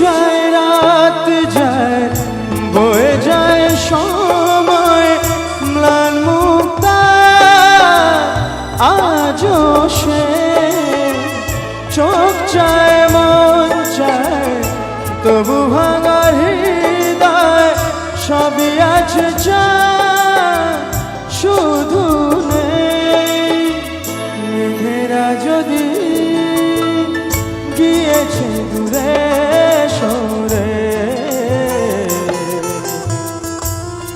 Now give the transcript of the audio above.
যায়, রাত যায়, বয়ে যায় সময় ম্লান মুক্তা। আজও সে চোখ চায়, মন চায়, তবু ভাঙার হৃদয় সবই আছে চায়। শুধু নেই যদি গিয়েছে দূরে